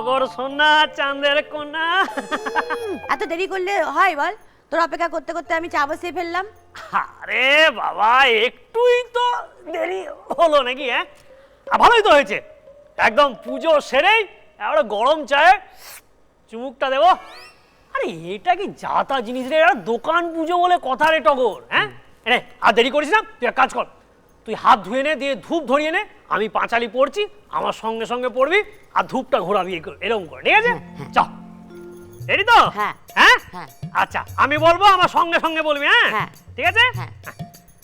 টগর সোনা চাঁদের কোনা। এত দেরি করলে হয় বল। তোর অপেক্ষা করতে করতে আমি চা বসিয়ে ফেললাম। আরে বাবা একটুই তো দেরি হলো নাকি হ্যাঁ? ভালোই তো হয়েছে। একদম পুজো সেরেই এবারে গরম চায়ে চুমুকটা দেবো। আরে এটা কি যাতা জিনিস রে দোকান পুজো বলে কথা রে টগর হ্যাঁ? রে আর দেরি করিস না তুই এক কাজ কর। তুই হাত ধুয়ে নে দিয়ে ধূপ ধরিয়ে নে আমি পাঁচালি পড়ছি আমার সঙ্গে সঙ্গে পড়বি আর ধূপটা ঘোরাবি করে, এরকম করে ঠিক আছে? চ। রেডি তো? হ্যাঁ। হ্যাঁ? হ্যাঁ। আচ্ছা আমি বলব আমার সঙ্গে সঙ্গে বলবি হ্যাঁ? হ্যাঁ। ঠিক আছে? হ্যাঁ।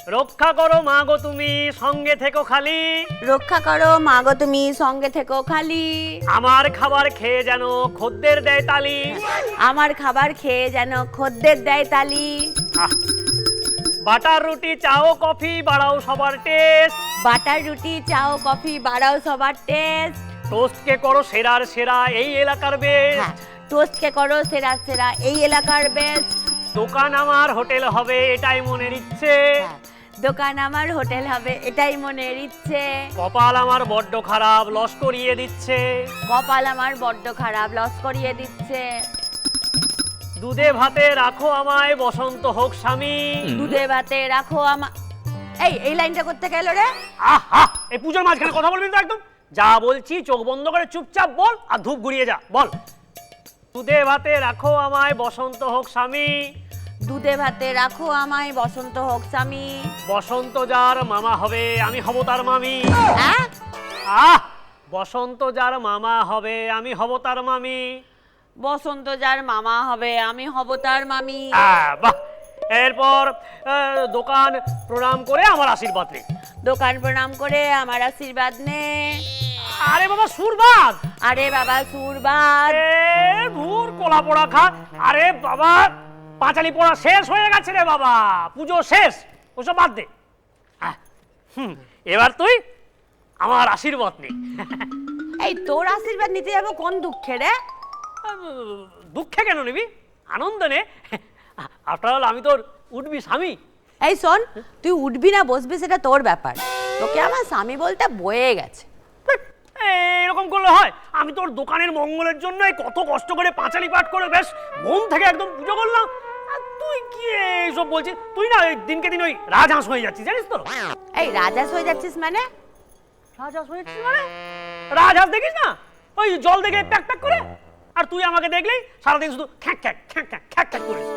রক্ষা করো মা গো তুমি সঙ্গে থেকো খালি। রক্ষা করো মা গো তুমি সঙ্গে থেকো খালি। আমার খাবার খেয়ে যেন খদ্দের দেয় তালি। আমার খাবার খেয়ে যেন খদ্দের দেয় তালি। বাটার রুটি চাও কফি বাড়াও সবার টেস্ট বাটার রুটি চাও কফি বাড়াও সবার টেস্ট টোস্টকে করো সেরার সেরা এই এলাকার বেস্ট হ্যাঁ টোস্টকে করো সেরার সেরা এই এলাকার বেস্ট দোকান আমার হোটেল হবে এটাই মনের ইচ্ছে। হ্যাঁ, দোকান আমার হোটেল হবে এটাই মনের ইচ্ছে। কপাল আমার বড্ড খারাপ লস করিয়ে দিচ্ছে। কপাল আমার বড্ড খারাপ লস করিয়ে দিচ্ছে। দুধে ভাতে রাখো আমায় বসন্ত হোক স্বামী। দুধে ভাতে রাখো আমা এই এই লাইনটা করতে গেল রে। আহা! এই পুজোর মাঝখানে কথা বলবি তো একদম? যা বলছি চোখ বন্ধ করে চুপচাপ বল আর ধূপ ঘুরিয়ে যা বল। দুধে ভাতে রাখো আমায় বসন্ত হোক স্বামী। দুধে ভাতে রাখো আমায় বসন্ত হোক স্বামী। বসন্ত যার মামা হবে আমি হব তার মামি। হ্যাঁ? আহ! বসন্ত যার মামা হবে আমি হব তার মামি। বসন্ত যার মামা হবে আমি হব তার মামি। বাহ! এরপর আহ, দোকান প্রণাম করে আমার আশীর্বাদ নে। দোকান প্রণাম করে আমার আশীর্বাদ নে। আরে বাবা সুরবাদ! আরে বাবা সুরবাদ। এ ধুর কোলা পোড়া খা। আরে বাবা পাঁচালি পোড়া শেষ হয়ে গেছে রে বাবা। পুজো শেষ ওসব বাদ দে। আহ, হুম, এবার তুই আমার আশীর্বাদ নে। এই তোর আশীর্বাদ নিতে যাব কোন দুঃখে রে? দুঃখে কেন নিবি? আনন্দ নে। আফটার অল আমি তোর উঠবি স্বামী। এই শোন তুই উঠবি না বসবি সেটা তোর ব্যাপার। তোকে আমার স্বামী বলতে বয়ে গেছে। এরকম করলে হয়। আমি তোর দোকানের মঙ্গলের জন্য কত কষ্ট করে পাঁচালি পাঠ করে বেশ মন থেকে একদম পুজো করলাম। আর তুই কি এইসব বলছিস? তুই না ওই দিনকে দিন ওই রাজহাঁস হয়ে যাচ্ছিস জানিস তো? এই রাজাস হয়ে যাচ্ছিস মানে? রাজহাঁস হয়ে যাচ্ছিস মানে? রাজহাঁস দেখিস না? ওই জল দেখে প্যাক প্যাক করে? আর তুই আমাকে দেখলেই সারাদিন শুধু খ্যাক খ্যাক খ্যাক খ্যাক খ্যাক খ্যাক করিস।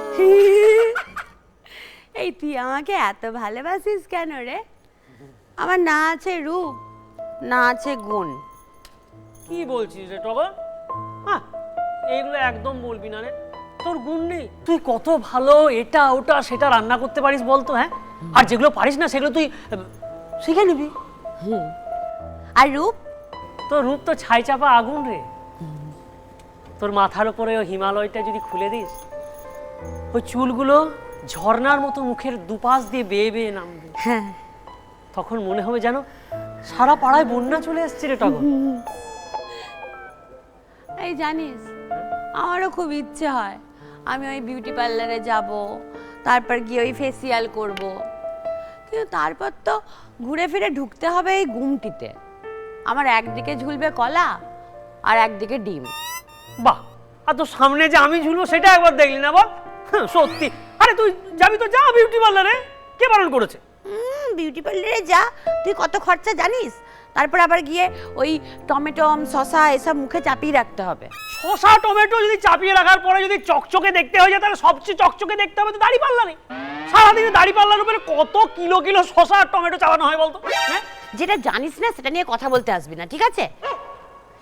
এই তুই আমাকে এত ভালোবাসিস কেন রে? আমার না আছে রূপ না আছে গুণ। কি বলছিস রে টগর? হ্যাঁ এইগুলো একদম বলবি না রে। তোর গুণ নেই। তুই কত ভালো এটা ওটা সেটা রান্না করতে পারিস বলতো হ্যাঁ? আর যেগুলো পারিস না সেগুলো তুই শিখে নিবি। হুম। আর রূপ? তোর রূপ তো ছাই চাপা আগুন রে। তোর মাথার উপরে ওই হিমালয়টা যদি খুলে দিস ওই চুলগুলো ঝর্ণার মতো মুখের দুপাশ দিয়ে বেয়ে বেয়ে নামবে। হ্যাঁ। তখন মনে হবে যেন সারা পাড়ায় বন্যা চলে এসছে রে টগর। এই জানিস আমারও খুব ইচ্ছে হয় আমি ওই বিউটি পার্লারে যাব তারপর গিয়ে ওই ফেসিয়াল করব। কিন্তু তারপর তো ঘুরে ফিরে ঢুকতে হবে এই গুমটিতে। আমার একদিকে ঝুলবে কলা আর একদিকে ডিম। বাহ আর তোর সামনে যে আমি ঝুলবো সেটা একবার দেখলি না বল? হ্যাঁ, সত্যি। আরে তুই যাবি তো যা বিউটি পার্লারে কে বারণ করেছে? বিউটি পার্লারে যা। তুই কত খরচা জানিস? তারপর আবার গিয়ে ওই টমেটম শসা এসব মুখে চাপিয়ে রাখতে হবে। শসা টমেটো যদি চাপিয়ে রাখার পরে যদি চকচকে দেখতে হয়ে যায় তাহলে সবচেয়ে চকচকে দেখতে হবে তো দাড়ি পাল্লারে সারাদিনে দাড়ি পাল্লার উপরে কত কিলো কিলো শসা আর টমেটো চালানো হয় বলতো? হ্যাঁ? যেটা জানিস না সেটা নিয়ে কথা বলতে আসবি না ঠিক আছে?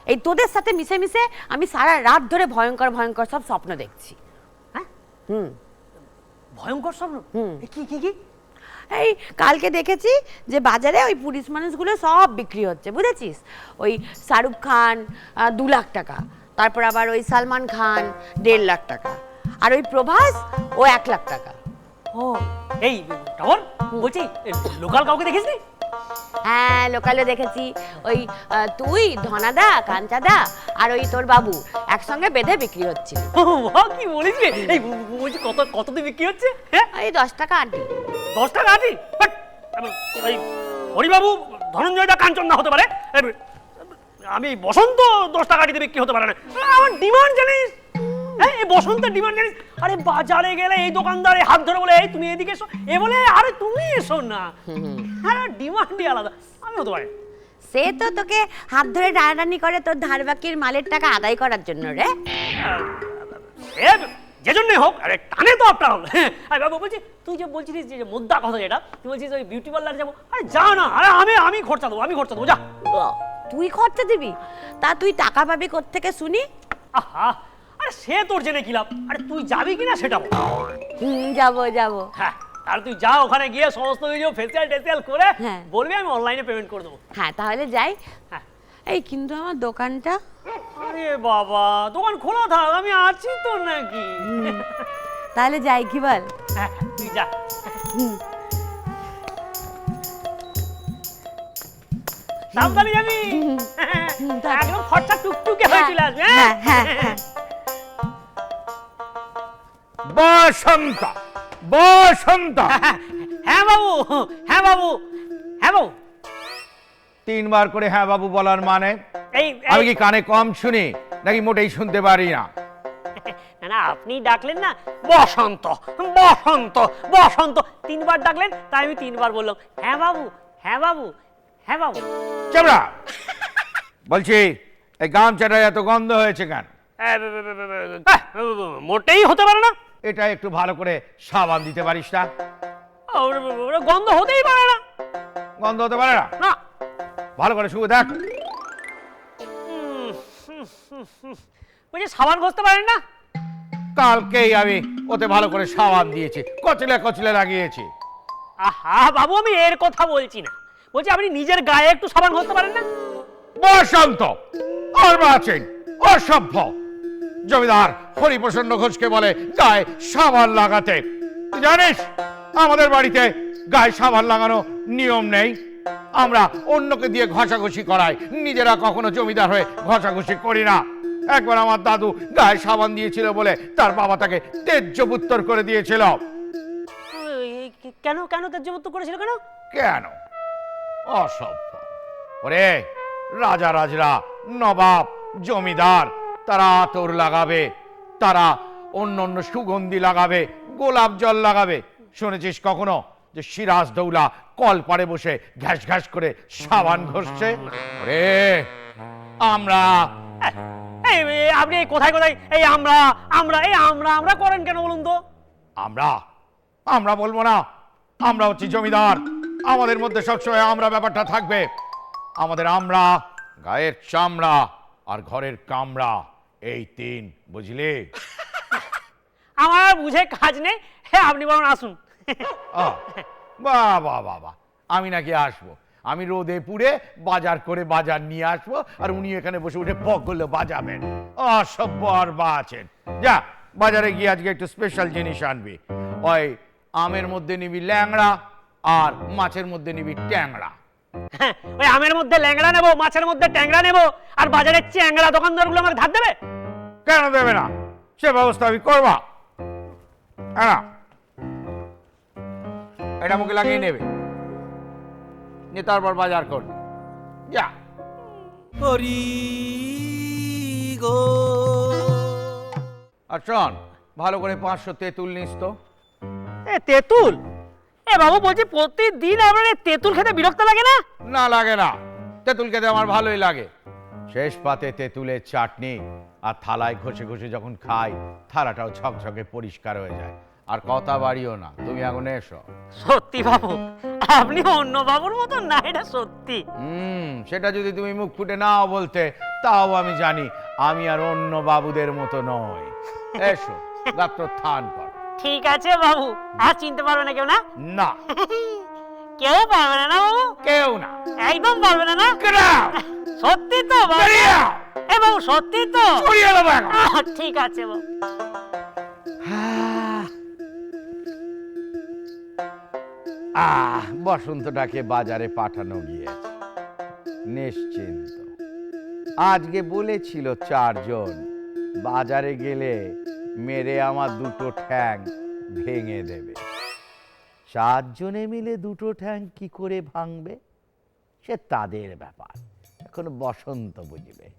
এই তোদের সাথে মিশে মিশে আমি সারা রাত ধরে ভয়ঙ্কর ভয়ঙ্কর সব স্বপ্ন দেখছি। হ্যাঁ? হুম। ভয়ঙ্কর স্বপ্ন? হুম। কি কি কি? এই কালকে দেখেছি যে বাজারে ওই পুলিশ মানুষগুলো সব বিক্রি হচ্ছে বুঝেছিস? ওই শাহরুখ খান দু লাখ টাকা তারপর আবার ওই সালমান খান দেড় লাখ টাকা আর ওই প্রভাস ও এক লাখ টাকা। ও এই টাওয়ার বলছি লোকাল কাউকে দেখিস নি হ্যাঁ লোকালে দেখেছি। ওই তুই ধনাদা কাঞ্চাদা আর ওই তোর বাবু একসঙ্গে বেঁধে বিক্রি হচ্ছিল ও, কি বলিস রে? এই বলছি কত কত দিয়ে বিক্রি হচ্ছে? হ্যাঁ? ওই দশ টাকা আন্টি দশ টাকা আছি বাট, এই হরিবাবু ধনঞ্জয় দা কাঞ্চন না হতে পারে। আমি বসন্ত দশ টাকা দিতে বিক্রি হতে পারে না। আমার ডিমান্ড জানিস? হ্যাঁ এই বসন্তের ডিমান্ড জানিস আরে বাজারে গেলে এই দোকানদারে হাত ধরে বলে এই তুমি এদিকে এসো। এ বলে আরে তুমি এসো না। হ্যাঁ ডিমান্ডই আলাদা। আমি হতে পারি সে তো তোকে হাত ধরে টানাটানি করে তোর ধার বাকির মালের টাকা আদায় করার জন্য রে। এ যে জন্যই হোক আরে টানে তো আপনার হোক আরে বাবু বলছি তুই যে বলছিলিস যে মোদ্দা কথা যেটা তুই বলছিস ওই বিউটি পার্লার যাব। আরে যা না আরে আমি আমি খরচা দেবো আমি খরচা দেবো যা। তুই খরচা দিবি? তা তুই টাকা পাবি থেকে শুনি? আহা আরে সে তোর জেনে কি লাভ? আরে তুই যাবি কিনা সেটা বল। হুম যাব যাব। হ্যাঁ তাহলে তুই যা ওখানে গিয়ে সমস্ত কিছু ফেসিয়াল টেসিয়াল করে হ্যাঁ। বলবি আমি অনলাইনে পেমেন্ট করে দেবো। হ্যাঁ তাহলে যাই। হ্যাঁ। এই কিন্তু আমার দোকানটা? আরে বাবা দোকান খোলা থাক আমি আছি তো নাকি? তাহলে যাই কি বল? হ্যাঁ তুই যা। সাবধানে যাবি। একদম খরচা টুকটুকে হয়ে চলে আসবে হ্যাঁ হ্যাঁ? হ্যাঁ হ্যাঁ। বসন্ত বসন্ত। হ্যাঁ বাবু হ্যাঁ বাবু হ্যাঁ বাবু। তিনবার করে হ্যাঁ বাবু বলার মানে? আমি কি কানে কম শুনি নাকি মোটেই শুনতে পারি না? না আপনি ডাকলেন না বসন্ত বসন্ত বসন্ত। তিনবার ডাকলেন তাই আমি তিনবার বললাম হ্যাঁ বাবু হ্যাঁ বাবু হ্যাঁ বাবু। চামড়া! বলছি এই গামছাটা এত গন্ধ হয়েছে কেন? মোটেই হতে পারে না। এটা একটু ভালো করে সাবান দিতে পারিস না? ওরে, গন্ধ হতেই পারে না। গন্ধ হতে পারে না? না। ভালো করে শুয়ে দেখ। বলছি সাবান ঘষতে পারেন না? কালকেই আমি ওতে ভালো করে সাবান দিয়েছি। কচলে কচলে লাগিয়েছি। আহা বাবু আমি এর কথা বলছি না। বলছি আপনি নিজের গায়ে একটু সাবান ঘষতে পারেন না? বসন্ত আর আছেন অসভ্য। জমিদার হরিপ্রসন্ন ঘোষকে বলে গায়ে সাবান লাগাতে। জানিস আমাদের বাড়িতে গায়ে সাবান লাগানো নিয়ম নেই। আমরা অন্যকে দিয়ে ঘষাঘষি করাই নিজেরা কখনো জমিদার হয়ে ঘষাঘষি করি না। একবার আমার দাদু গায়ে সাবান দিয়েছিল বলে তার বাবা তাকে তেজ্যপুত্তর করে দিয়েছিল। কেন কেন তেজ্যমুক্ত করেছিল কেন? কেন? অসভ্য। ওরে রাজা রাজরা নবাব জমিদার তারা আতর লাগাবে তারা অন্য অন্য সুগন্ধি লাগাবে গোলাপ জল লাগাবে। শুনেছিস কখনো যে সিরাজ দৌলা কল পাড়ে বসে ঘ্যাস ঘ্যাস করে সাবান ঘষছে? ওরে আমরা আপনি কোথায় কোথায়? এই আমরা আমরা এই আমরা আমরা করেন কেন বলুন তো? আমরা? আমরা বলব না। আমরা হচ্ছি জমিদার। আমাদের মধ্যে সবসময় আমরা ব্যাপারটা থাকবে। আমাদের আমরা গায়ের চামড়া আর ঘরের কামড়া। এই তিন বুঝলি? আমার আর বুঝে কাজ নেই। হ্যাঁ আপনি বরং আসুন। আহ, বাহ বাহ বাহ বাহ আমি নাকি আসব। আমি রোদে পুড়ে বাজার করে বাজার নিয়ে আসব আর উনি এখানে বসে উঠে পক করলে বাজাবেন। অসভ্য আর বা আছেন যা বাজারে গিয়ে আজকে একটু স্পেশাল জিনিস আনবি। ওই আমের মধ্যে নিবি ল্যাংড়া আর মাছের মধ্যে নিবি ট্যাংড়া। হ্যাঁ, ওই আমের মধ্যে ল্যাংড়া নেব মাছের মধ্যে ট্যাংরা নেব আর বাজারের চ্যাংড়া দোকানদারগুলো আমাকে ধার দেবে? কেন দেবে না? সে ব্যবস্থা আমি করবা। হ্যাঁ এটা মুখে লাগিয়ে নেবে। নিয়ে তারপর বাজার করবে যা। হরি গো। আর শোন ভালো করে পাঁচশো তেঁতুল নিস তো। এ তেঁতুল? এ বাবু বলছি প্রতিদিন এই তেঁতুল খেতে বিরক্ত লাগে না? না লাগে না। তেঁতুল খেতে আমার ভালোই লাগে। শেষ পাতে তেঁতুলের চাটনি আর থালায় ঘষে ঘষে যখন খাই থালাটাও ঝকঝকে পরিষ্কার হয়ে যায়। আর কথা বাড়িও না। তুমি এখন এসো। সত্যি বাবু আপনি অন্য বাবুর মতন না এটা সত্যি। হুম সেটা যদি তুমি মুখ ফুটে নাও বলতে তাও আমি জানি আমি আর অন্য বাবুদের মতো নই এসো গাত্র থান কর। ঠিক আছে বাবু আর চিনতে পারবে না কেউ না? না। কেউ পারবে না না বাবু? কেউ না। একদম পারবে না না? সত্যি তো বাবু। এ বাবু সত্যি তো? ঠিক আছে বাবু। আহ বসন্তটাকে বাজারে পাঠানো গিয়েছে। নিশ্চিন্ত। আজকে বলেছিল চারজন। বাজারে গেলে মেরে আমার দুটো ঠ্যাং ভেঙে দেবে। চারজনে মিলে দুটো ঠ্যাং কি করে ভাঙবে? সে তাদের ব্যাপার। এখন বসন্ত বুঝবে।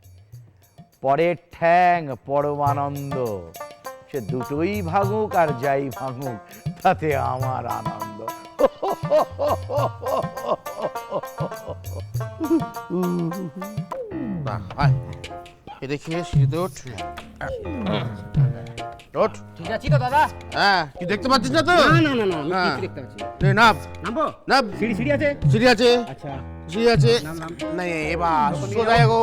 পরের ঠ্যাং পরমানন্দ। সে দুটোই ভাঙুক আর যাই ভাঙুক তাতে আমার আনন্দ। দেখি সিঁড়িতে ওঠ ওঠ। ঠিক আছে তো দাদা? হ্যাঁ কি দেখতে পাচ্ছিস না তো না না না না হ্যাঁ। দেখতে পাচ্ছি নে, নাম। নামবো? নাম। সিঁড়ি সিঁড়ি আছে? সিঁড়ি আছে। আচ্ছা। সিঁড়ি আছে। নাই এবার সোজা গো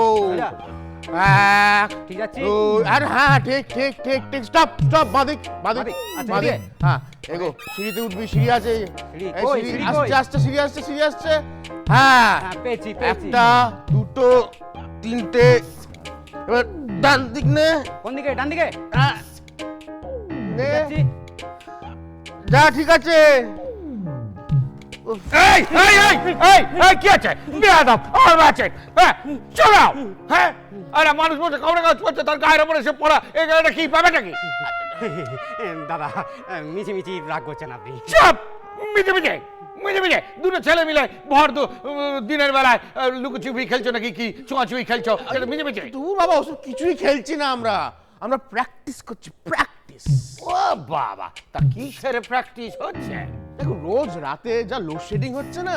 ঠিক আছে। আরে হ্যাঁ ঠিক ঠিক ঠিক ঠিক। স্টপ স্টপ বাদিক বাদিক বাদিক, আচ্ছা? হ্যাঁ এগো। সিঁড়িতে উঠবি সিঁড়ি আছে। সিঁড়ি, এই সিঁড়ি আসছে সিঁড়ি আসছে। হ্যাঁ হ্যাঁ একটা দুটো তিনটে। এবার ডান দিক নে। কোন দিকে? ডান দিকে? আহ, নে। যা ঠিক আছে। এই এই এই এই এই কি আছে? বেয়াদব আর আছে। হ্যাঁ চলাও হ্যাঁ? আরে মানুষ বসে খবরের তার গায়ের উপরে সে পড়া। কি পাবে নাকি? দাদা মিছি মিছি রাগ করছেন আপনি। চুপ! দুটো ছেলে মিলে ভর দু দিনের বেলায় লুকোচুপি খেলছো নাকি কি ছোঁয়াছুঁই খেলছো? মিজে মিজে দূর বাবা ওসব কিছুই খেলছি না আমরা। আমরা প্র্যাকটিস করছি প্র্যাকটিস ও বাবা তা কি সেরে প্র্যাকটিস হচ্ছে? দেখো রোজ রাতে যা লোডশেডিং হচ্ছে না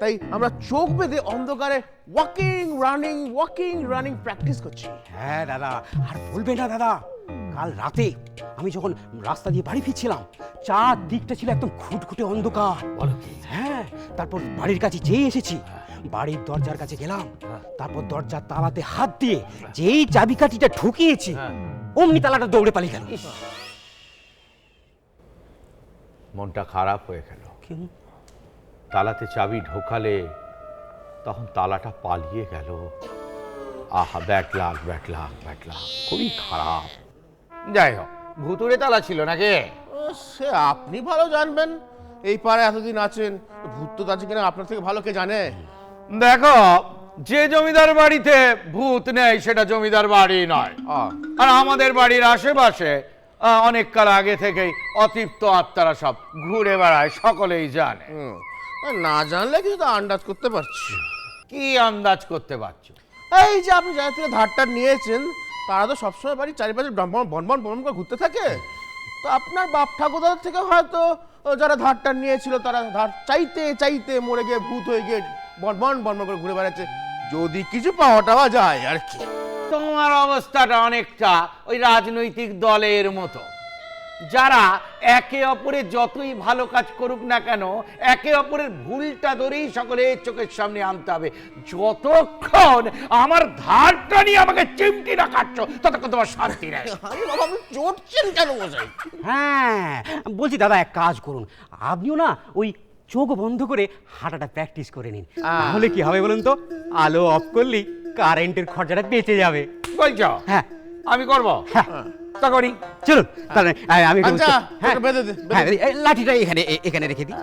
তাই আমরা চোখ বেঁধে অন্ধকারে walking running walking running practice করছি। হ্যাঁ দাদা আর বলবে না দাদা কাল রাতে আমি যখন রাস্তা দিয়ে বাড়ি ফিরছিলাম চার দিকটা ছিল একদম খুটখুটে অন্ধকার। হ্যাঁ তারপর বাড়ির কাছে যেই এসেছি। বাড়ির দরজার কাছে গেলাম। তারপর দরজার তালাতে হাত দিয়ে যেই চাবিকাঠিটা ঢুকিয়েছি অমনি তালাটা দৌড়ে পালিয়ে গেল। মনটা খারাপ হয়ে গেল। তালাতে চাবি ঢোকালে তখন তালাটা পালিয়ে গেল। আহা ব্যাট লাগ ব্যাট লাগ ব্যাট লাগ খুবই খারাপ। যাই হোক ভুতুরে তালা ছিল নাকি? সে আপনি ভালো জানবেন। এই পারে এতদিন আছেন। ভূত তো আছে কিনা আপনার থেকে ভালো কে জানে? দেখো যে জমিদার বাড়িতে ভূত নেই সেটা জমিদার বাড়ি নয়। আর আমাদের বাড়ির আশেপাশে অনেক কাল আগে থেকেই অতৃপ্ত আত্মারা সব ঘুরে বেড়ায় সকলেই জানে। না জানলে কিছু তো আন্দাজ করতে পারছি। কি আন্দাজ করতে পারছ? এই যে আপনি যারা থেকে ধারটা নিয়েছেন তারা তো সবসময় বাড়ির চারিপাশে বনবন বনবন বনবন করে ঘুরতে থাকে। তো আপনার বাপ ঠাকুরদার থেকে হয়তো যারা ধারটা নিয়েছিল তারা ধার চাইতে চাইতে মরে গিয়ে ভূত হয়ে গিয়ে বনবন বনবন করে ঘুরে বেড়াচ্ছে। যদি কিছু পাওয়া টাওয়া যায় আর কি। তোমার অবস্থাটা অনেকটা ওই রাজনৈতিক দলের মতো। যারা একে অপরের যতই ভালো কাজ করুক না কেন একে অপরের ভুলটা ধরেই সকলের চোখের সামনে আনতে হবে। যতক্ষণ আমার ধারটা নিয়ে আমাকে চিমটি না কাটছো ততক্ষণ তোমার শান্তি নেই। আপনি কেন মশাই হ্যাঁ বলছি দাদা এক কাজ করুন। আপনিও না ওই চোখ বন্ধ করে হাঁটাটা প্র্যাকটিস করে নিন। তাহলে কি হবে বলুন তো? আলো অফ করলেই কারেন্টের খরচাটা বেঁচে যাবে। বলছো? হ্যাঁ। আমি করব? হ্যাঁ। তা করি। চলুন তাহলে আমি আচ্ছা, হ্যাঁ লাঠিটা এখানে এখানে রেখে দিই।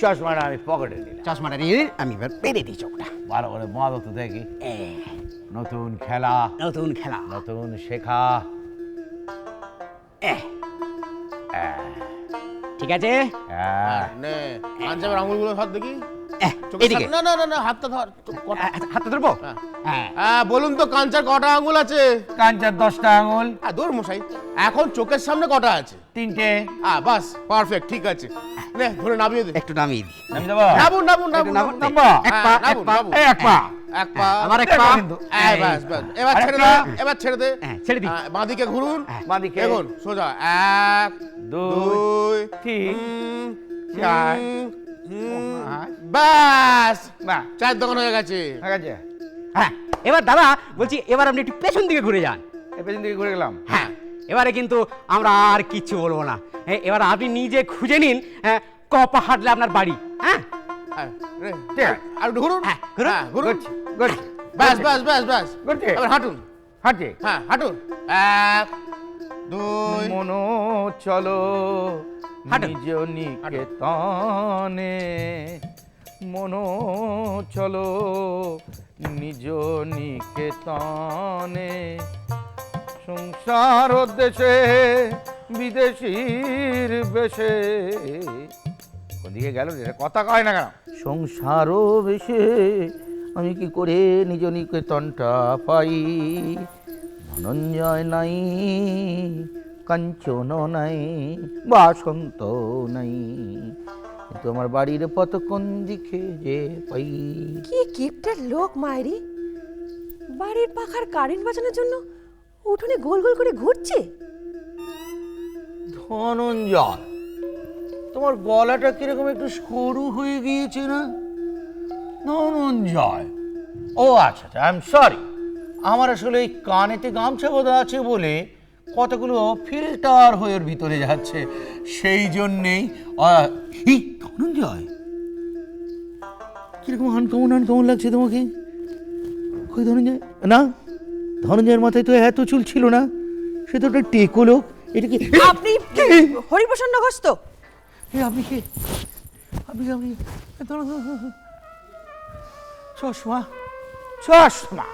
চশমাটা আমি পকেটে দিলাম চশমাটা নিয়ে আমি এবার পেরে দিই চোখটা। ভালো করে বাঁধো তো দেখি। নতুন খেলা। নতুন খেলা। নতুন শেখা। ঠিক আছে হ্যাঁ নে পাঞ্জাবের আঙুলগুলো ধর দেখি। এদিকে। না না না না হাতটা ধর হাতটা ধরবো? হ্যাঁ। হ্যাঁ। বলুন তো কাঞ্চার কটা আঙুল আছে? কাঞ্চার দশটা আঙুল। দূর মশাই এখন চোখের সামনে কটা আছে? তিনটে। হ্যাঁ বাস পারফেক্ট ঠিক আছে। নে ধরে নামিয়ে দে। একটু নামিয়ে দিই। নামি দেবো? এক পা এক পা নাবুন। এই এক পা আমার এক পা। এই, বাস বাস। এবার ছেড়ে দে এবার ছেড়ে দে। হ্যাঁ, ছেড়ে। হ্যাঁ, বাঁদিকে ঘুরুন। হ্যাঁ, বাঁদিকে। দেখুন সোজা। এক দুই, তিন, চার, ব্যাস বাহ, চার দোকান হয়ে গেছে। ঠিক আছে হ্যাঁ এবার দাদা বলছি এবার আপনি একটু পেছন দিকে ঘুরে যান। পেছন দিকে ঘুরে গেলাম। হ্যাঁ এবারে কিন্তু আমরা আর কিচ্ছু বলব না। এবার আপনি নিজে খুঁজে নিন হ্যাঁ, কপা হাঁটলে আপনার বাড়ি? আর ঘুরুন। হ্যাঁ, ঘুরুন। হ্যাঁ, ঘুরুন। ব্যাস ব্যাস ব্যাস ব্যাস। এবার হাঁটুন। হাঁটি হ্যাঁ হাঁটুন। এক দুই। মনো চলো নিজ নিকেতনে। মনো চলো নিজ নিকেতনে। সংসার দেশে বিদেশির বেশে ওদিকে গেল রে কথা কয় না কেন? সংসারও বেশে আমি কি করে নিজ নিকেতনটা পাই? ধনঞ্জয় নাই কাঞ্চন নাই বাসন্ত নাই। কিন্তু আমার বাড়ির পথ কোন দিকে যে পাই? কি কিপটার লোক মায়েরি? বাড়ির পাখার কারেন্ট বাঁচানোর জন্য উঠোনে গোল গোল করে ঘুরছে? ধনঞ্জয় তোমার গলাটা কীরকম একটু সরু হয়ে গিয়েছে না? ধনঞ্জয় ও আচ্ছা আচ্ছা আই এম সরি আমার আসলে এই কানেতে গামছা বোধা আছে বলে কতগুলো ফিল্টার হয়ে ওর ভিতরে যাচ্ছে। সেই জন্যেই ধনঞ্জয় কীরকম আনকমন আনকমন লাগছে তোমাকে? কই ধনঞ্জয়? না ধনঞ্জয়ের মাথায় তো এত চুল ছিল না। সে তো একটা টেকো লোক। এটা কি আপনি হরিপ্রসন্ন ঘোষ তো? এ আপনি কে? আপনি আপনি। চশমা চশমা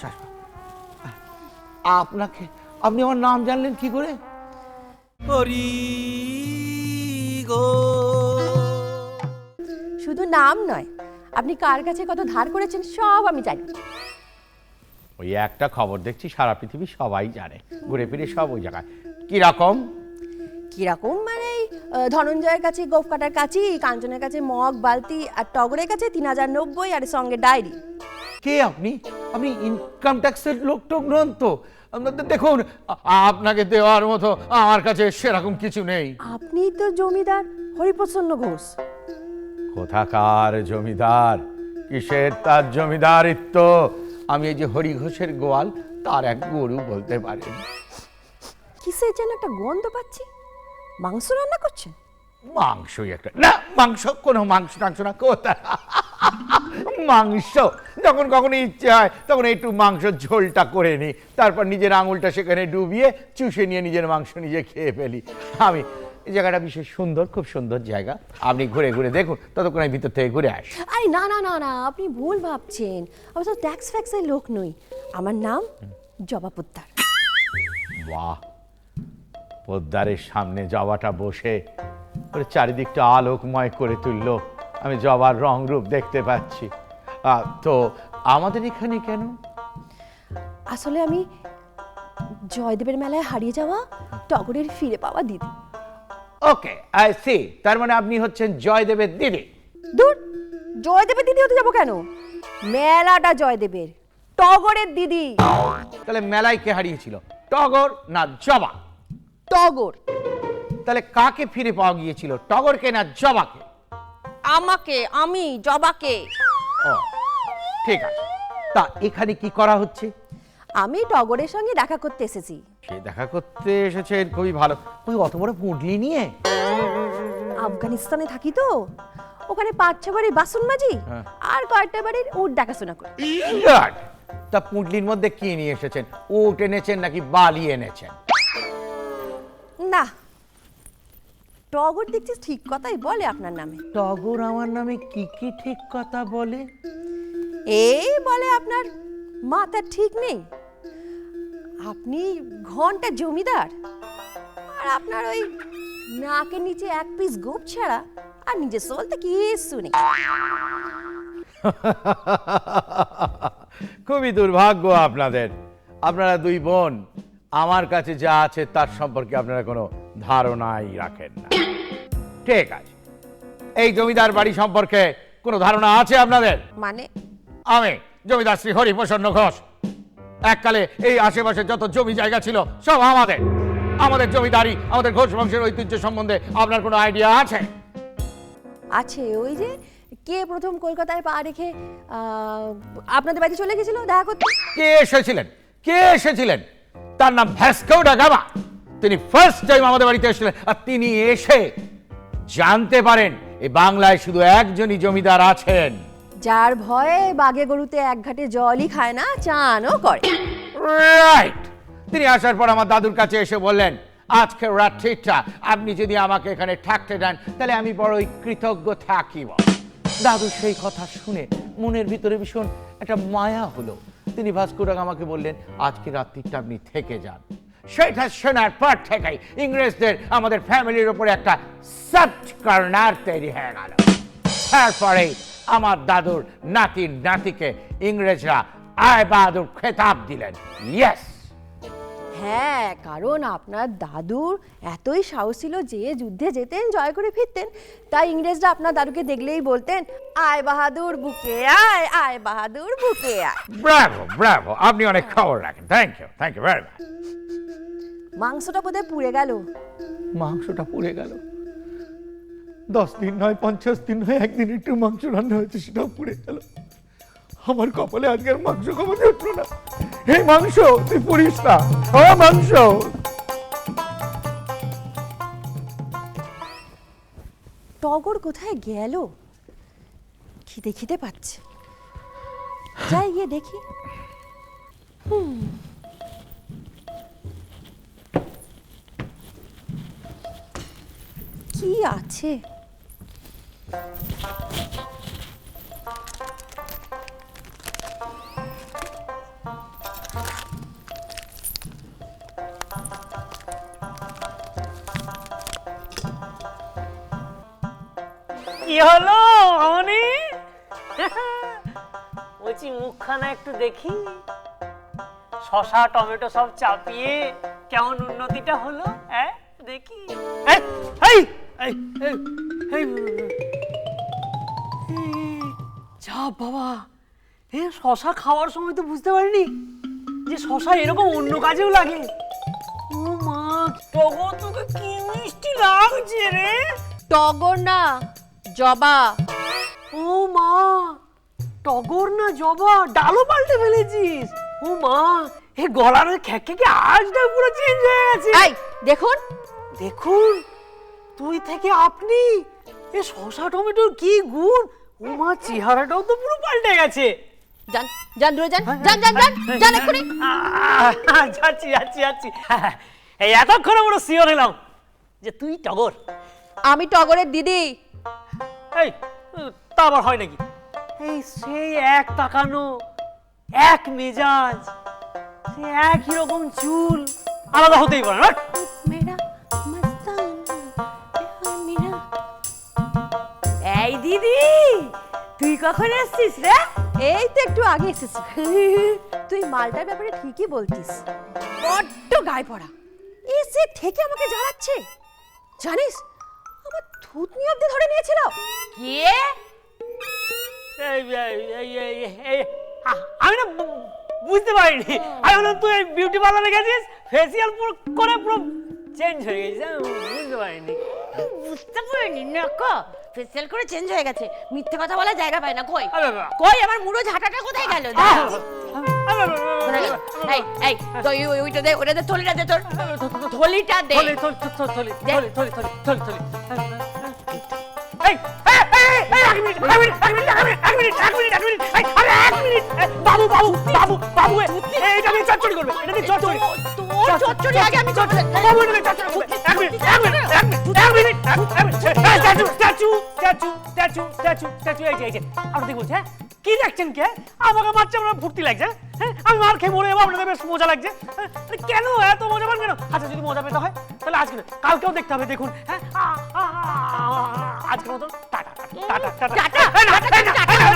চশমা আপনাকে আপনি আমার নাম জানলেন কি করে? হরি গো। শুধু নাম নয় আপনি কার কাছে কত ধার করেছেন সব আমি জানি। ওই একটা খবর দেখছি সারা পৃথিবী সবাই জানে। ঘুরে ফিরে সব ওই জায়গায়। কীরকম? কীরকম? মানে ধনঞ্জয়ের কাছে গোফ কাটার কাছে কাঞ্চনের কাছে মগ বালতি আর টগরের কাছে তিন হাজার নব্বই আর সঙ্গে ডায়েরি। কে আপনি? আপনি ইনকাম ট্যাক্সের লোক টোক নন তো। দেখুন আপনাকে দেওয়ার মতো আমার কাছে সেরকম কিছু নেই। আপনি তো জমিদার হরিপ্রসন্ন ঘোষ। কোথাকার জমিদার? কিসের তার জমিদারিত্ব? আমি এই যে হরি ঘোষের গোয়াল তার এক গরু বলতে পারেন। কিসের যেন একটা গন্ধ পাচ্ছি? মাংস রান্না করছেন? মাংসই একটা না মাংস কোনো মাংস টাংস না কোথা মাংস যখন কখনো ইচ্ছে হয় তখন একটু মাংস ঝোলটা করে নিই। তারপর নিজের আঙুলটা সেখানে ডুবিয়ে চুষে নিয়ে নিজের মাংস নিজে খেয়ে ফেলি। আমি এই জায়গাটা বিশেষ সুন্দর খুব সুন্দর জায়গা। আপনি ঘুরে ঘুরে দেখুন ততক্ষণ আমি ভিতর থেকে ঘুরে আসি। আরে না না না না আপনি ভুল ভাবছেন। আমি তো ট্যাক্স ফ্যাক্সের লোক নই। আমার নাম জবা পোদ্দার। বাহ পদ্মারের সামনে জবাটা বসে ওর চারিদিকটা আলোকময় করে তুললো। আমি জবার রং রূপ দেখতে পাচ্ছি। তো আমাদের এখানে কেন? আসলে আমি জয়দেবের মেলায় হারিয়ে যাওয়া টগরের ফিরে পাওয়া দিদি। Okay I see. তার মানে আপনি হচ্ছেন জয়দেবের দিদি। দূর জয়দেবের দিদি হতে যাব কেন? মেলাটা জয়দেবের টগরের দিদি। তাহলে মেলায় কে হারিয়েছিল? টগর না জবা টগর। তাহলে কাকে ফিরে পাওয়া গিয়েছিল? টগরকে না জবাকে? আমাকে আমি জবাকে। ও ঠিক আছে। তা এখানে কি করা হচ্ছে? আমি টগরের সঙ্গে দেখা করতে এসেছি। সে দেখা করতে এসেছেন খুবই ভালো। ওই অত বড় পুঁটলি নিয়ে? আফগানিস্তানে থাকি তো। ওখানে পাঁচ ছ বাড়ির বাসন মাজি হ্যাঁ। আর কয়েকটা বাড়ির উট দেখাশোনা করি। তা পুঁটলির মধ্যে কি নিয়ে এসেছেন? উট এনেছেন নাকি বালি এনেছেন? না। টগর দেখছিস ঠিক কথাই বলে আপনার নামে। টগর আমার নামে কি কি ঠিক কথা বলে? এই বলে আপনার মাথা ঠিক নেই। আপনি ঘণ্টা জমিদার আর আপনার ওই নাকের নিচে এক পিস গোপ ছাড়া আর নিজের বলতে কিছু নেই। খুবই দুর্ভাগ্য আপনাদের। আপনারা দুই বোন আমার কাছে যা আছে তার সম্পর্কে আপনারা কোনো ধারণাই রাখেন না। ঠিক আছে। এই জমিদার বাড়ি সম্পর্কে কোনো ধারণা আছে আপনাদের? মানে? আমি জমিদার শ্রী হরিপ্রসন্ন ঘোষ এককালে এই আশেপাশে যত জমি জায়গা ছিল সব আমাদের। আমাদের জমিদারি আমাদের ঘোষ বংশের ঐতিহ্য সম্বন্ধে আপনার কোনো আইডিয়া আছে? আছে ওই যে কে প্রথম কলকাতায় পা রেখে আহ, আপনাদের বাড়ি চলে গেছিল দেখা করতে? কে এসেছিলেন? কে এসেছিলেন? তার নাম ভ্যাসকো ডা গামা। তিনি ফার্স্ট টাইম আমাদের বাড়িতে এসেছিলেন আর তিনি এসে জানতে পারেন এই বাংলায় শুধু একজনই জমিদার আছেন। যার ভয়ে বাগে গরুতে এক ঘাটে জলই খায় না চানও করে। রাইট তিনি আসার পর আমার দাদুর কাছে এসে বললেন আজকে রাত্রিটা আপনি যদি আমাকে এখানে থাকতে দেন তাহলে আমি বড়ই কৃতজ্ঞ থাকিব। দাদু সেই কথা শুনে মনের ভিতরে ভীষণ একটা মায়া হলো। তিনি ভাস্কুরাগ আমাকে বললেন, আজকে রাত্রিটা আপনি থেকে যান। সেটা শোনার পর থেকেই ইংরেজদের আমাদের ফ্যামিলির উপরে একটা সাবট কর্নার তৈরি হয়ে গেল। তারপরে আমার দাদুর নাতির নাতিকে ইংরেজরা আয় বাহাদুর খেতাব দিলেন। ইয়েস হ্যাঁ কারণ আপনার দাদুর এতই সাহস ছিল যে যুদ্ধে যেতেন জয় করে ফিরতেন। তাই ইংরেজরা আপনার দাদুকে দেখলেই বলতেন আয় বাহাদুর বুকে আয় আয় বাহাদুর বুকে আয়। ব্রাভো ব্রাভো আপনি অনেক খবর রাখেন thank you thank you very much মাংসটা বোধহয় পুড়ে গেল। মাংসটা পুড়ে গেল। দশ দিন নয় পঞ্চাশ দিন নয় একদিন একটু মাংস রান্না হয়েছে সেটাও পুড়ে গেল। আমার কপালে আজকের মাংস খাব জুটলো না। হে মাংস, তুই পুড়িস না। ও মাংস। টগর কোথায় গেল? খিদে খিদে পাচ্ছে। যাই গিয়ে দেখি। কি আছে? কি হলো অনি বলছি মুখখানা একটু দেখি। শশা টমেটো সব চাপিয়ে কেমন উন্নতিটা হলো হ্যাঁ দেখি। এই, এই, এই, যা বাবা। এ শশা খাওয়ার সময় তো বুঝতে পারিনি যে শশা এরকম অন্য কাজেও লাগে। ও মা টগো তোকে কি মিষ্টি লাগছে রে? টগর না জবা। ও মা টগর না জবা ডালও পাল্টে ফেলেছিস। ও মা এ গলার খেকে কি আজটা পুরো চেঞ্জ হয়ে গেছে। এই দেখুন। দেখুন তুই থেকে আপনি এ শশা টমেটোর কি গুণ? ও মা চেহারাটাও তো পুরো পাল্টে গেছে। যান যান দূরে যান যান যান যান যান এক্ষুনি। যাচ্ছি যাচ্ছি যাচ্ছি এই এতক্ষণে পুরো শিওর হলাম যে তুই টগর। আমি টগরের দিদি। এই তা আবার হয় নাকি? এই সেই এক তাকানো এক মেজাজ সে একই রকম চুল আলাদা হতেই পারে না মেরা এই দিদি তুই কখন এসছিস রে? এই তো একটু আগে এসেছি। তুই মালটার ব্যাপারে ঠিকই বলতিস। বড্ড গায়ে পড়া। এসে থেকে আমাকে জ্বালাচ্ছে। জানিস আমার থুতনি অব্দি ধরে নিয়েছিল? কে? এই, এই, এই, এই, এই, আ- আমি না বুঝতে পারিনি। আমি বললাম তুই বিউটি পার্লারে গেছিস? ফেসিয়াল করে পুরো চেঞ্জ হয়ে গেছিস আমি বুঝতে পারিনি। বুঝতে পারিনি নাকা ফেসিয়াল করে চেঞ্জ হয়ে গেছে। মিথ্যে কথা বলা জায়গা পায় না কই? কই আমার মুড়ো ঝাঁটাটা কোথায় গেল? এই এই তুই ওইটা দে ওটা বাবু বাবু বাবু বাবু এটা নিয়ে এটা নিয়ে হ্যাঁ কি দেখছেন কে আমাকে মারছে আমার ফুর্তি লাগছে হ্যাঁ আমি মার খেয়ে মরে যাব আপনাদের বেশ মজা লাগছে কেন এত মজা পান কেন আচ্ছা যদি মজা পেতে হয় তাহলে আজকে কালকেও দেখতে হবে দেখুন হ্যাঁ আজকের মতো tata tata tata tata tata